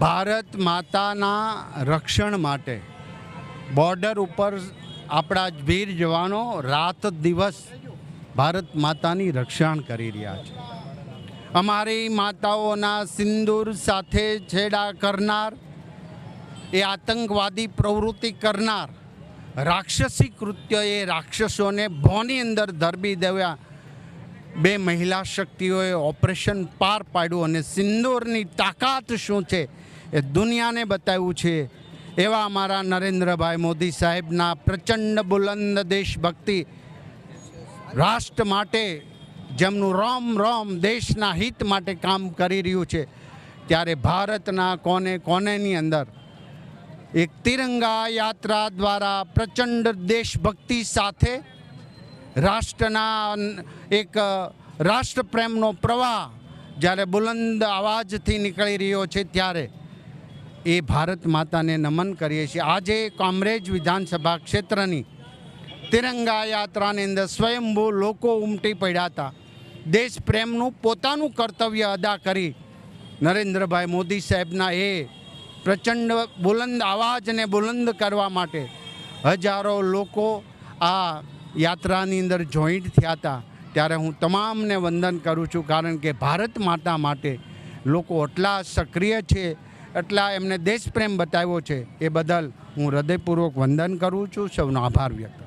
ભારત માતાના રક્ષણ માટે બોર્ડર ઉપર આપણા વીર જવાનો રાત દિવસ ભારત માતાની રક્ષણ કરી રહ્યા છે. અમારી માતાઓના સિંદૂર સાથે છેડા કરનાર, એ આતંકવાદી પ્રવૃત્તિ કરનાર રાક્ષસી કૃત્ય એ રાક્ષસોને ભોની અંદર ધરબી દેવા બે મહિલા શક્તિઓએ ઓપરેશન પાર પાડ્યું અને સિંદૂરની તાકાત શું છે એ દુનિયાને બતાવ્યું છે. એવા અમારા નરેન્દ્રભાઈ મોદી સાહેબના પ્રચંડ બુલંદ દેશભક્તિ રાષ્ટ્ર માટે, જેમનું રોમ રોમ દેશના હિત માટે કામ કરી રહ્યું છે. ત્યારે ભારતના કોને કોનેની અંદર એક તિરંગા યાત્રા દ્વારા પ્રચંડ દેશભક્તિ સાથે રાષ્ટ્રના એક રાષ્ટ્રપ્રેમનો પ્રવાહ જ્યારે બુલંદ અવાજથી નીકળી રહ્યો છે ત્યારે એ ભારત માતાને નમન કરીએ છીએ. આજે કોમરેજ વિધાનસભા ક્ષેત્રની તિરંગા યાત્રાની અંદર સ્વયંભૂ લોકો ઉમટી પડ્યા હતા. દેશ પ્રેમનું પોતાનું કર્તવ્ય અદા કરી નરેન્દ્રભાઈ મોદી સાહેબના એ પ્રચંડ બુલંદ અવાજને બુલંદ કરવા માટે હજારો લોકો આ યાત્રાની અંદર જોઈન્ટ થયા હતા. ત્યારે હું તમામને વંદન કરું છું, કારણ કે ભારત માતા માટે લોકો એટલા સક્રિય છે. એટલા એમને દેશપ્રેમ બતાવ્યો છે એ બદલ હું હૃદયપૂર્વક વંદન કરું છું સૌનો આભાર વ્યક્ત.